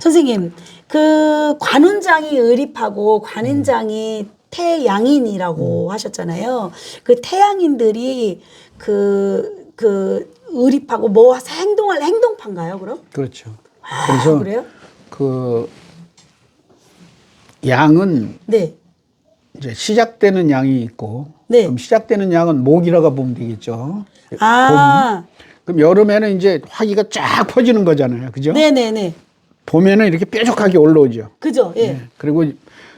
선생님, 그 관운장이 의립하고 관운장이 태양인이라고 하셨잖아요. 그 태양인들이 그, 그 의립하고 뭐 행동할 행동파인가요, 그럼? 그렇죠. 아, 그래서 그래요? 그 양은 네. 이제 시작되는 양이 있고 네. 그럼 시작되는 양은 목이라고 보면 되겠죠. 아, 그럼 여름에는 이제 화기가 쫙 퍼지는 거잖아요. 그죠? 네네네. 봄에는 이렇게 뾰족하게 올라오죠. 그죠? 예. 네. 그리고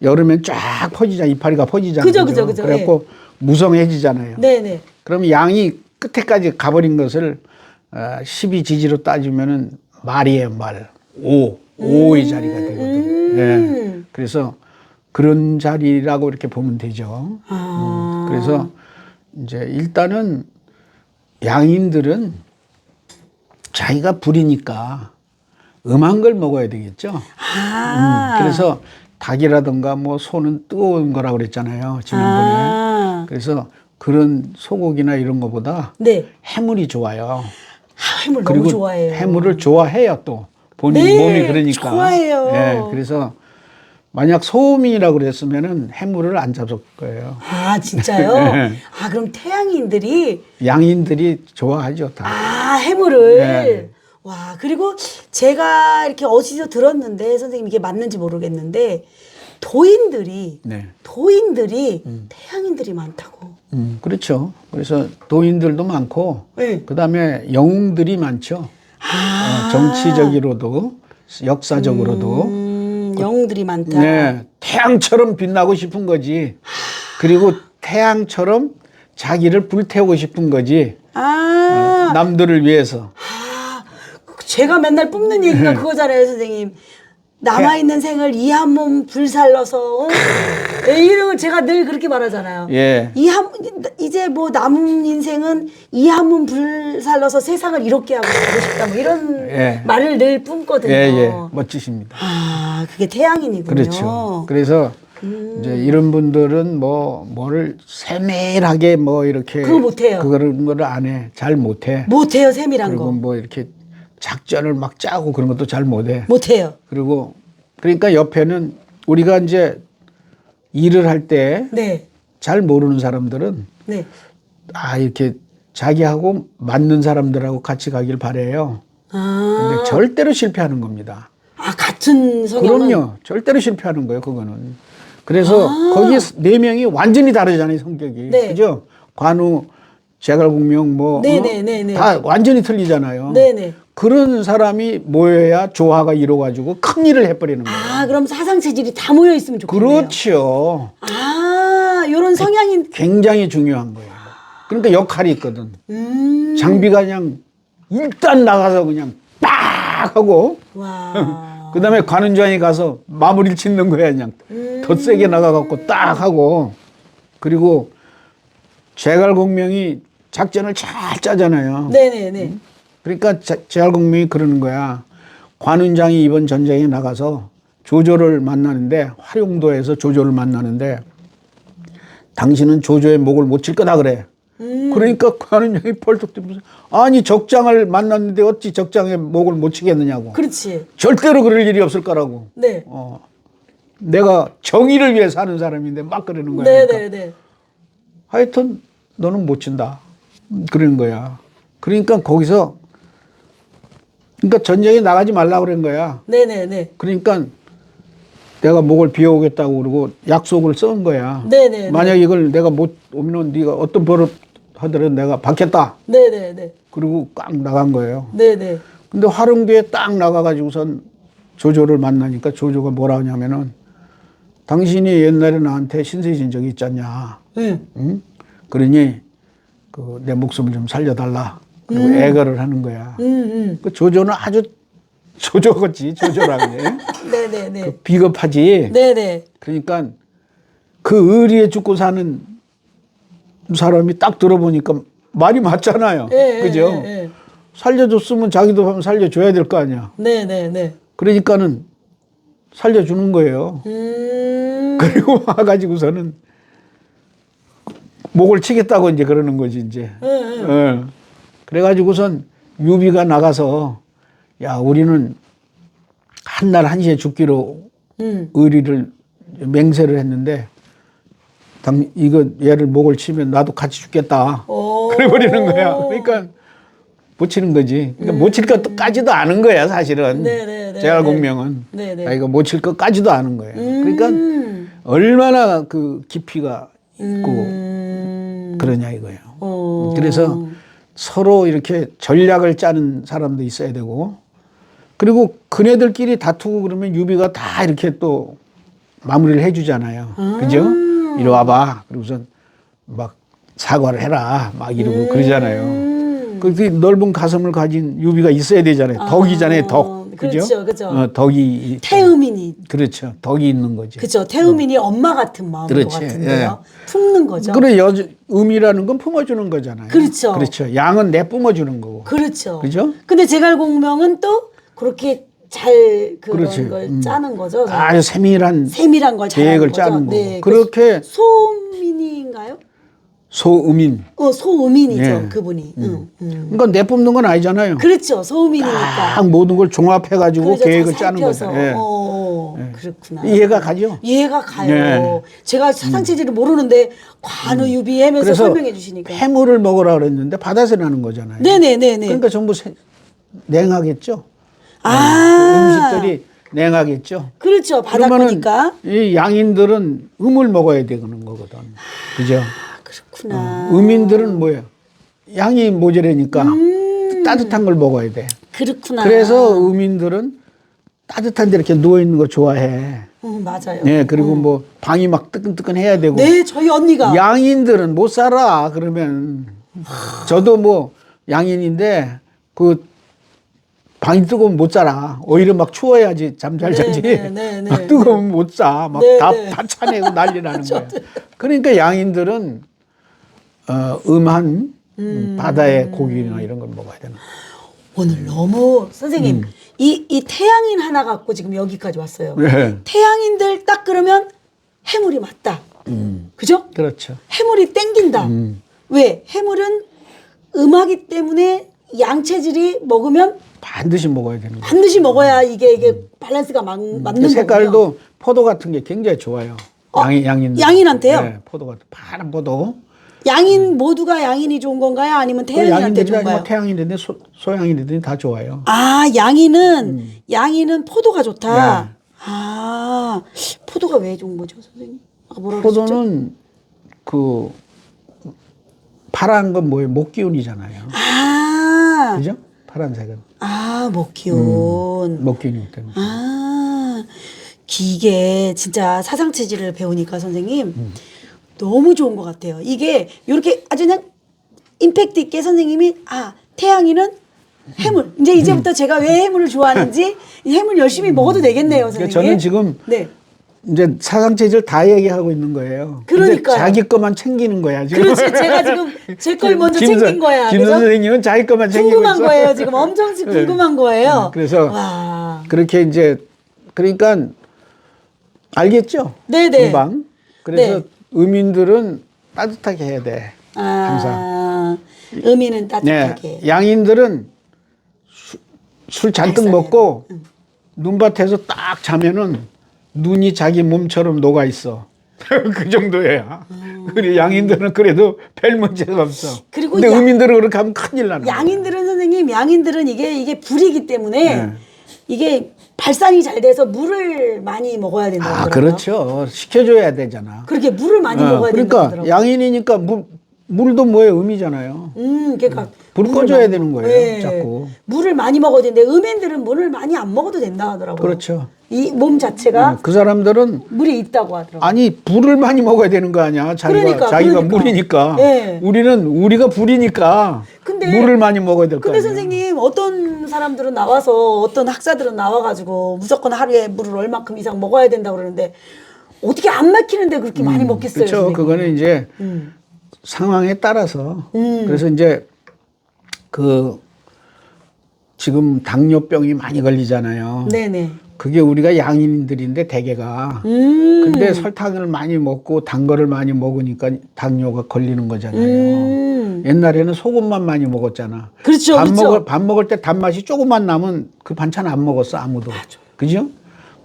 여름엔 쫙 퍼지자 이파리가 퍼지잖아요. 그죠, 그죠, 그죠. 그래갖고 무성해지잖아요. 네 네. 그럼 양이 끝에까지 가버린 것을 어, 12지지로 따지면은 말이에요, 말. 오. 오의 자리가 되거든요. 예. 그래서 그런 자리라고 이렇게 보면 되죠. 아. 그래서 이제 일단은 양인들은 자기가 불이니까 음한 걸 먹어야 되겠죠. 아. 음, 그래서 닭이라든가 뭐 소는 뜨거운 거라고 그랬잖아요. 지난번에. 아. 그래서 그런 소고기나 이런 거보다 네. 해물이 좋아요. 아, 해물 너무 좋아해요. 해물을 좋아해요 또 본인 네, 몸이 그러니까. 좋아해요. 예, 그래서 만약 소음이라고 그랬으면은 해물을 안 잡을 거예요. 아, 진짜요? 네. 아, 그럼 태양인들이 양인들이 좋아하죠 다. 아, 해물을. 네. 와, 그리고 제가 이렇게 어디서 들었는데, 선생님 이게 맞는지 모르겠는데, 도인들이, 네. 도인들이 태양인들이 많다고. 음, 그렇죠. 그래서 도인들도 많고, 네. 그 다음에 영웅들이 많죠. 아. 어, 정치적으로도, 역사적으로도. 음, 영웅들이 많다. 네, 태양처럼 빛나고 싶은 거지. 그리고 태양처럼 자기를 불태우고 싶은 거지. 아, 남들을 위해서. 제가 맨날 뿜는 얘기가 네. 그거잖아요, 선생님. 남아있는 생을 이 한 몸 불살러서, 어? 예, 이런 걸 제가 늘 그렇게 말하잖아요. 예. 이 한, 이제 뭐 남은 인생은 이 한 몸 불살러서 세상을 이롭게 하고 싶다. 뭐 이런 예. 말을 늘 뿜거든요. 예, 예. 멋지십니다. 아, 그게 태양인이군요. 그렇죠. 그래서 음. 이제 이런 분들은 뭐 뭐를 세밀하게 뭐 이렇게 그거 못해요. 그런 거를 안 해. 잘 못해. 못해요, 세밀한 그리고 거. 뭐 이렇게 작전을 막 짜고 그런 것도 잘 못해. 못해요. 그리고 그러니까 옆에는 우리가 이제 일을 할 때잘 네. 모르는 사람들은 네. 아 이렇게 자기하고 맞는 사람들하고 같이 가길 바래요. 아, 근데 절대로 실패하는 겁니다. 아 같은 성향은. 그럼요. 절대로 실패하는 거예요, 그거는. 그래서 거기 네 명이 완전히 다르잖아요, 성격이. 아. 네. 그죠? 관우, 제갈공명 뭐. 네, 어? 네, 네, 네. 다 완전히 틀리잖아요. 네네. 그런 사람이 모여야 조화가 이루어가지고 큰 일을 해버리는 거예요. 아, 그럼 사상 체질이 다 모여 있으면 좋겠네요. 그렇죠. 아, 요런 성향인. 굉장히 중요한 거예요. 그러니까 역할이 있거든. 음. 장비가 그냥 일단 나가서 그냥 빡 하고 와. 그 다음에 관운장에 가서 마무리를 짓는 거야, 그냥. 더 세게 나가갖고 딱 하고. 그리고 제갈공명이 작전을 잘 짜잖아요. 네네네. 그러니까 제- 제갈공명이 그러는 거야. 관운장이 이번 전쟁에 나가서 조조를 만나는데, 활용도에서 조조를 만나는데, 당신은 조조의 목을 못 칠 거다 그래. 그러니까 관운장이 펄떡 뛰면서, 아니, 적장을 만났는데 어찌 적장의 목을 못 치겠느냐고. 그렇지. 절대로 그럴 일이 없을 거라고. 네. 어, 내가 정의를 위해 사는 사람인데 막 그러는 거야. 그러니까 네네네. 하여튼 너는 못 친다. 그러는 거야. 그러니까 거기서 그러니까 전쟁에 나가지 말라 그런 거야. 네네네. 그러니까 내가 목을 비워오겠다고 그러고 약속을 쓴 거야. 네네네. 만약 이걸 내가 못 오면 네가 어떤 벌을 하더라도 내가 받겠다. 네네네. 그리고 꽉 나간 거예요. 네네. 근데 화룡교에 딱 나가가지고선 조조를 만나니까 조조가 뭐라 하냐면은 당신이 옛날에 나한테 신세 진 적이 있잖냐. 응. 응? 그러니 그 내 목숨을 좀 살려달라. 그리고 애걸을 하는 거야. 응, 응. 그 조조는 아주 조조같이 조조라 그래. 네네네. 그 비겁하지. 네네. 그러니까 그 의리에 죽고 사는 사람이 딱 들어보니까 말이 맞잖아요. 예, 예, 그죠? 예, 예. 살려줬으면 자기도 하면 살려줘야 될 거 아니야. 네네네. 그러니까는 살려주는 거예요. 음. 그리고 와가지고서는 목을 치겠다고 이제 그러는 거지 이제. 응, 응. 예. 그래가지고선 유비가 나가서 야 우리는 한 날 한시에 죽기로 음. 의리를 맹세를 했는데 당 이거 얘를 목을 치면 나도 같이 죽겠다. 오. 그래 버리는 거야. 그러니까 못 치는 거지. 그러니까 못칠 것까지도 아는 거야, 사실은. 음. 네네네. 제갈 공명은. 네네. 아 이거 못칠 것까지도 아는 거야. 그러니까 음. 얼마나 그 깊이가 있고 음. 그러냐 이거예요. 어. 그래서 서로 이렇게 전략을 짜는 사람도 있어야 되고 그리고 그네들끼리 다투고 그러면 유비가 다 이렇게 또 마무리를 해주잖아요. 그죠? 이리 와봐. 그리고선 막 사과를 해라. 막 이러고 그러잖아요. 음. 그 넓은 가슴을 가진 유비가 있어야 되잖아요. 덕이잖아요. 덕. 그죠? 그렇죠, 그렇죠. 어, 덕이. 태음인이 그렇죠. 덕이 있는 거지. 그죠. 태음인이 엄마 같은 마음인 것 그렇지, 같은데요. 품는 거죠. 그래 여 음이라는 건 품어주는 거잖아요. 그렇죠. 그렇죠. 양은 내 뿜어주는 거고. 그렇죠. 그죠? 근데 제갈공명은 또 그렇게 잘 그런 그렇지. 걸 음. 짜는 거죠. 아주 세밀한 세밀한 걸 계획을 거죠. 짜는 거고. 네, 그렇게 그 소민인가요? 소음인. 어 소음인이죠. 예. 그분이. 응, 응. 그러니까 내뿜는 건 아니잖아요. 그렇죠. 소음인이니까. 딱 모든 걸 종합해가지고 그렇죠. 계획을 다 짜는 거죠. 살펴서. 예. 어, 그렇구나. 이해가 가죠? 이해가 가요. 네. 제가 사상체질을 모르는데 관우유비 하면서 그래서 설명해 주시니까. 해물을 먹으라 그랬는데 바다에서 나는 거잖아요. 네네네네. 그러니까 전부 세- 냉하겠죠. 아. 음식들이 냉하겠죠. 그렇죠. 거니까. 이 양인들은 음을 먹어야 되는 거거든. 그죠? 아, 그렇구나. 음인들은 뭐예요? 양이 모자라니까 따뜻한 걸 먹어야 돼. 그렇구나. 그래서 음인들은 따뜻한 데 이렇게 누워 있는 거 좋아해. 어, 맞아요. 네, 그리고 뭐 방이 막 뜨끈뜨끈 해야 되고. 네, 저희 언니가 양인들은 못 살아. 그러면 저도 뭐 양인인데 그 방이 뜨거우면 못 살아. 오히려 막 추워야지 잠잘 네, 자지. 네, 네, 네, 막 뜨거우면 못 자. 막 네, 다, 네. 다 차내고 난리 나는 거야. 그러니까 양인들은 어, 음한 음, 바다의 고기나 이런 걸 먹어야 되는. 오늘 너무 선생님 음. 이, 이 태양인 하나 갖고 지금 여기까지 왔어요. 네. 태양인들 딱 그러면 해물이 맞다. 그죠? 그렇죠. 해물이 땡긴다. 음. 왜? 해물은 음하기 때문에 양체질이 먹으면 반드시 먹어야 되는 거야. 반드시 먹어야 이게 이게 밸런스가 맞, 맞는 그 거거든요. 색깔도 포도 같은 게 굉장히 좋아요. 양이 양인 양인한테요? 네, 포도 같은 파란 포도. 양인 모두가 양인이 좋은 건가요? 아니면 태양인한테 좋은가요? 뭐 태양인들이 소, 소양인들이 다 좋아요. 아, 양이는 양이는 포도가 좋다. 음. 네. 아, 포도가 왜 좋은 거죠, 선생님? 아, 뭐라? 포도는 그 파란 건 뭐예요? 목 기운이잖아요. 아, 그죠? 파란색은 아, 목기운. 목 기운이기 때문에. 아, 이게 진짜 사상 체질을 배우니까 선생님 음. 너무 좋은 것 같아요. 이게 이렇게 아주 그냥 임팩트 있게 선생님이 아 태양이는 해물. 이제 이제부터 제가 왜 해물을 좋아하는지 이 해물 열심히 먹어도 되겠네요, 그러니까 선생님. 저는 지금 네. 이제 사상체질 다 얘기하고 있는 거예요. 근데 그러니까요. 자기 것만 챙기는 거야 지금. 그렇지. 제가 지금 제 걸 먼저 김 챙긴 선- 거야. 김 그죠? 선생님은 자기 것만 챙기고 궁금한 있어. 거예요. 지금 엄청 네. 궁금한 거예요. 음, 그래서 와. 그렇게 이제 그러니까 알겠죠? 네네. 금방. 그래서 네. 의민들은 따뜻하게 해야 돼. 항상. 아, 의미는 네. 따뜻하게. 양인들은 수- 술 잔뜩. 먹고 눈밭에서 딱 자면은 눈이 자기 몸처럼 녹아 있어. 그 정도야. 그래 양인들은 그래도 별 문제가 없어. 음. 그리고 근데 양- 의민들은 그렇게 하면 큰일 나는 거야. 양인들은 선생님, 양인들은 이게 이게 불이기 때문에 네. 이게 발산이 잘 돼서 물을 많이 먹어야 된다고 아, 그러더라고요. 그렇죠. 시켜줘야 되잖아. 그렇게 물을 많이 어, 먹어야 된다고 그러니까 하더라고요. 양인이니까 물, 물도 뭐예요? 음이잖아요. 음, 그러니까 불 물을 꺼줘야 되는 거예요, 네. 자꾸. 물을 많이 먹어야 되는데 음인들은 물을 많이 안 먹어도 된다 하더라고요. 그렇죠. 이 몸 자체가 그 사람들은 물이 있다고 하더라고요. 아니 불을 많이 먹어야 되는 거 아니야? 자기가 그러니까, 자기가 그러니까. 물이니까. 네. 우리는 우리가 불이니까 근데- 물을 많이 먹어야 될 거 근데 아니야? 선생님 어떤 사람들은 나와서 어떤 학자들은 나와가지고 무조건 하루에 물을 얼마큼 이상 먹어야 된다 고 그러는데 어떻게 안 막히는데 그렇게 많이 먹겠어요? 그렇죠. 선생님? 그거는 이제 음. 상황에 따라서 음. 그래서 이제 그 지금 당뇨병이 많이 걸리잖아요. 네네. 그게 우리가 양인들인데 대개가 음. 근데 설탕을 많이 먹고 단 거를 많이 먹으니까 당뇨가 걸리는 거잖아요. 음. 옛날에는 소금만 많이 먹었잖아. 그렇죠, 밥 그렇죠. 먹을 밥 먹을 때 단맛이 조금만 남은 그 반찬 안 먹었어 아무도. 그죠?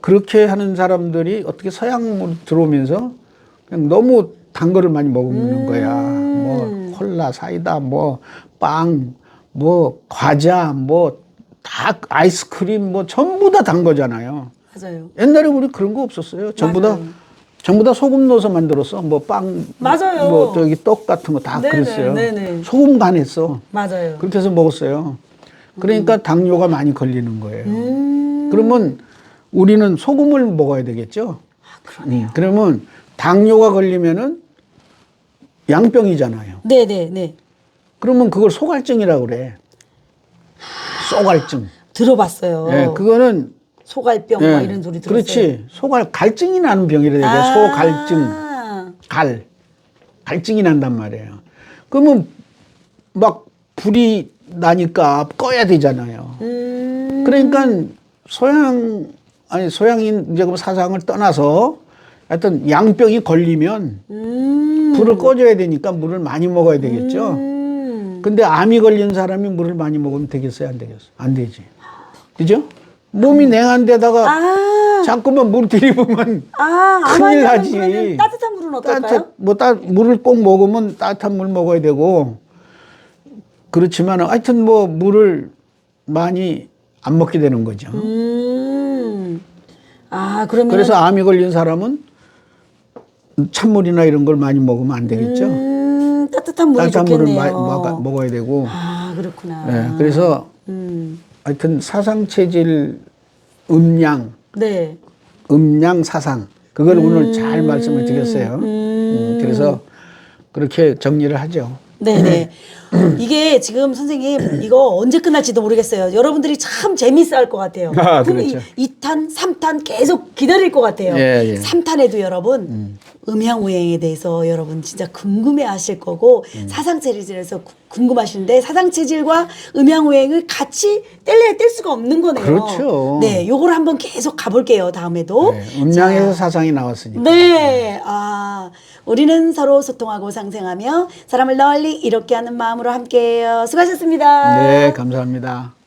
그렇게 하는 사람들이 어떻게 서양으로 들어오면서 그냥 너무 단 거를 많이 먹는 거야. 뭐 콜라, 사이다, 뭐 빵, 뭐 과자, 뭐 다 아이스크림 뭐 전부 다 단 거잖아요. 맞아요. 옛날에 우리 그런 거 없었어요. 전부 다 맞아요. 전부 다 소금 넣어서 만들었어. 뭐 빵, 맞아요. 뭐 저기 떡 같은 거 다 네네, 그랬어요. 네네. 소금 간했어. 맞아요. 그렇게 해서 먹었어요. 그러니까 당뇨가 많이 걸리는 거예요. 음. 그러면 우리는 소금을 먹어야 되겠죠. 아, 그러네요. 음, 그러면 당뇨가 걸리면은 양병이잖아요. 네, 네, 네. 그러면 그걸 소갈증이라고 그래. 소갈증. 들어봤어요. 예, 그거는 소갈병 예, 막 이런 소리 들었어요. 그렇지. 소갈 갈증이 나는 병이라 되게 아. 소갈증. 갈. 갈증이 난단 말이에요. 그러면 막 불이 나니까 꺼야 되잖아요. 음. 그러니까 소양 아니 소양인 이제 그 사상을 떠나서 하여튼 양병이 걸리면 음. 불을 꺼줘야 되니까 물을 많이 먹어야 되겠죠. 음. 근데 암이 걸린 사람이 물을 많이 먹으면 되겠어요, 안 되겠어요? 안 되지. 그죠? 몸이 냉한 데다가 아. 자꾸만 물 들이부면 아, 큰일 나지. 따뜻한 물은 어떨까요? 따뜻한 뭐 따, 물을 꼭 먹으면 따뜻한 물 먹어야 되고 그렇지만 하여튼 뭐 물을 많이 안 먹게 되는 거죠. 음. 아, 그러면 그래서 암이 걸린 사람은 찬물이나 이런 걸 많이 먹으면 안 되겠죠. 음, 따뜻한 물이 따뜻한 물을 좋겠네요. 마- 먹어- 먹어야 되고. 아, 그렇구나. 네, 그래서 음. 하여튼 사상 체질 음양 네. 음양 사상 그걸 오늘 잘 말씀을 드렸어요. 음, 그래서 그렇게 정리를 하죠. 네네. 이게 지금 선생님 이거 언제 끝날지도 모르겠어요. 여러분들이 참 재밌어 할 것 같아요. 아, 그렇죠. 이 2탄, 3탄 계속 기다릴 것 같아요. 예, 예. 3탄에도 여러분 음양오행에 대해서 여러분 진짜 궁금해 하실 거고 음. 사상체질에서 구- 궁금하시는데 사상체질과 음양오행을 같이 뗄래야 뗄 수가 없는 거네요. 그렇죠. 네, 요걸 한번 계속 가볼게요. 다음에도. 네, 음양에서 사상이 나왔으니까. 네. 아, 우리는 서로 소통하고 상생하며 사람을 널리 이롭게 하는 마음으로 함께해요. 수고하셨습니다. 네, 감사합니다.